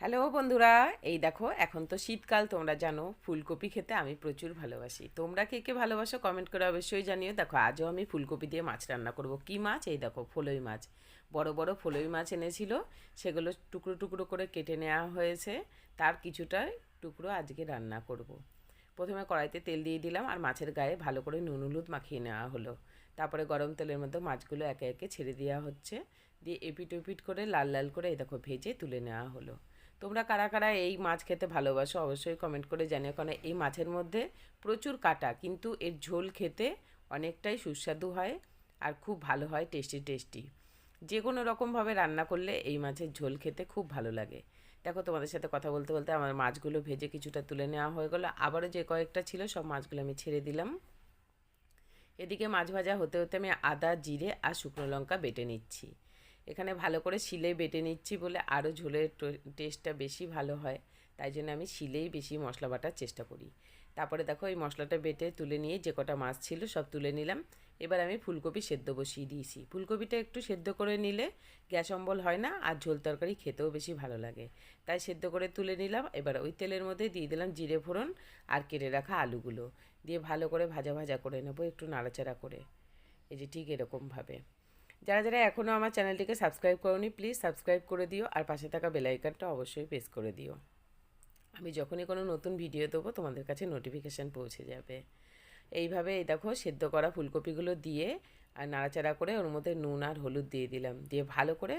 Hello বন্ধুরা, এই দেখো, এখন তো শীতকাল, তোমরা জানো, ফুলকপি খেতে আমি প্রচুর ভালোবাসি। তোমরা কে কে ভালোবাসো কমেন্ট করে অবশ্যই জানিও। দেখো, আজও আমি ফুলকপি দিয়ে মাছ রান্না করব। কি মাছ? এই দেখো, ফলই মাছ। বড় বড় ফলই মাছ এনেছিল, সেগুলো টুকরো টুকরো করে কেটে নেওয়া হয়েছে। তার কিছুটা টুকরো আজকে রান্না করব। প্রথমে কড়াইতে তেল দিয়ে দিলাম, আর মাছের গায়ে ভালো করে নুন হলুদ মাখিয়ে নেওয়া হলো। তারপরে গরম তেলের মধ্যে মাছগুলো একে একে ছেড়ে দেওয়া হচ্ছে। দিয়ে এপিট ওপিট করে লাল লাল করে, এই দেখো, ভেজে তুলে নেওয়া হলো। তোমরা কারা কারা এই মাছ খেতে ভালোবাসো অবশ্যই কমেন্ট করে জানিও কারণ এই মাছের মধ্যে প্রচুর কাটা, কিন্তু এর ঝোল খেতে অনেকটাই সুস্বাদু হয় আর খুব ভালো হয় টেস্টি টেস্টি যে কোনো রকমভাবে রান্না করলে এই মাছের ঝোল খেতে খুব ভালো লাগে। দেখো তোমাদের সাথে কথা বলতে বলতে আমার মাছগুলো ভেজে কিছুটা তুলে নেওয়া হয়ে গেলো। আবারও যে কয়েকটা ছিল সব মাছগুলো আমি ছেড়ে দিলাম। এদিকে মাছ ভাজা হতে হতে আমি আদা, জিরে আর শুকনো লঙ্কা বেটে নিচ্ছি। এখানে ভালো করে শিলে বেটে নিচ্ছি বলে আরও ঝোলের টেস্টটা বেশি ভালো হয়। তাই জন্য আমি শিলেই বেশি মশলা বাটার চেষ্টা করি। তারপরে দেখো এই মশলাটা বেটে তুলে নিয়ে যে কটা মাছ ছিল সব তুলে নিলাম। এবার আমি ফুলকপি সেদ্ধ বসিয়ে দিয়েছি। ফুলকপিটা একটু সেদ্ধ করে নিলে গ্যাস অম্বল হয় না আর ঝোল তরকারি খেতেও বেশি ভালো লাগে। তাই সেদ্ধ করে তুলে নিলাম। এবার ওই তেলের মধ্যে দিয়ে দিলাম জিরে ফোড়ন আর কেটে রাখা আলুগুলো। দিয়ে ভালো করে ভাজা ভাজা করে নেব একটু নাড়াচাড়া করে। এই যে ঠিক এরকমভাবে। যারা যারা এখনও আমার চ্যানেলটিকে সাবস্ক্রাইব করনি, প্লিজ সাবস্ক্রাইব করে দিও আর পাশে থাকা বেলাইকানটা অবশ্যই প্রেস করে দিও। আমি যখনই কোনো নতুন ভিডিও দেবো, তোমাদের কাছে নোটিফিকেশান পৌঁছে যাবে। এইভাবে এই দেখো, সেদ্ধ করা ফুলকপিগুলো দিয়ে আর নাড়াচাড়া করে ওর মধ্যে নুন আর হলুদ দিয়ে দিলাম। দিয়ে ভালো করে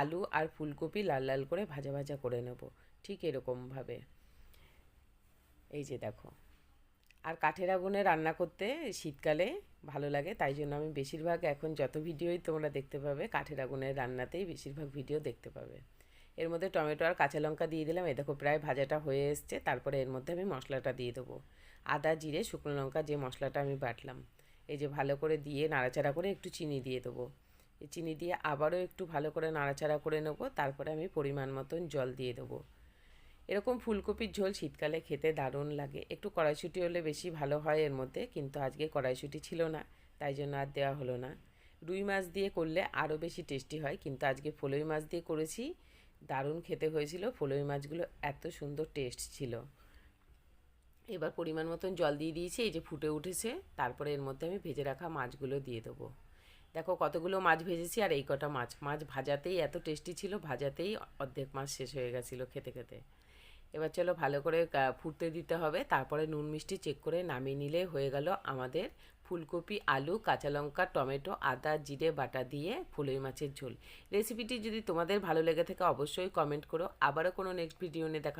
আলু আর ফুলকপি লাল লাল করে ভাজা ভাজা করে নেব, ঠিক এরকমভাবে। এই যে দেখো। আর কাঠের আগুনে রান্না করতে শীতকালে ভালো লাগে, তাই জন্য আমি বেশিরভাগ এখন যত ভিডিওই তোমরা দেখতে পাবে, কাঠের আগুনের রান্নাতেই বেশিরভাগ ভিডিও দেখতে পাবে। এর মধ্যে টমেটো আর কাঁচা লঙ্কা দিয়ে দিলাম এ দেখো প্রায় ভাজাটা হয়ে এসছে, তারপরে এর মধ্যে আমি মশলাটা দিয়ে দেবো। আদা, জিরে, শুকনো লঙ্কা, যে মশলাটা আমি বাটলাম, এই যে ভালো করে দিয়ে নাড়াচাড়া করে একটু চিনি দিয়ে দেবো। চিনি দিয়ে আবারও একটু ভালো করে নাড়াচাড়া করে নেব, তারপরে আমি পরিমাণ মতন জল দিয়ে দেবো। এরকম ফুলকপির ঝোল শীতকালে খেতে দারুণ লাগে। একটু কড়াইশুঁটি হলে বেশি ভালো হয় এর মধ্যে, কিন্তু আজকে কড়াইশুঁটি ছিল না, তাই জন্য আর দেওয়া হলো না। রুই মাছ দিয়ে করলে আরও বেশি টেস্টি হয়, কিন্তু আজকে ফলই মাছ দিয়ে করেছি। দারুণ খেতে হয়েছিল, ফলই মাছগুলো এত সুন্দর টেস্ট ছিল। এবার পরিমাণ মতন জল দিয়ে দিয়েছি, এই যে ফুটে উঠেছে, তারপরে এর মধ্যে আমি ভেজে রাখা মাছগুলো দিয়ে দেবো। দেখো কতগুলো মাছ ভেজেছি, আর এই কটা মাছ মাছ ভাজাতেই এত টেস্টি ছিল, ভাজাতেই অর্ধেক মাছ শেষ হয়ে গেছিল খেতে খেতে। এবার চলো ভালো করে ফুটতে দিতে হবে। তারপরে নুন মিষ্টি চেক করে নামিয়ে নিলে হয়ে গেল আমাদের ফুলকপি, আলু, কাঁচা লঙ্কা, টমেটো, আদা, জিরে, বাটা দিয়ে ফুলই মাছের ঝোল। রেসিপিটি যদি তোমাদের ভালো লেগে থাকে অবশ্যই কমেন্ট করো। আবারও কোনো নেক্সট ভিডিও নিয়ে দেখা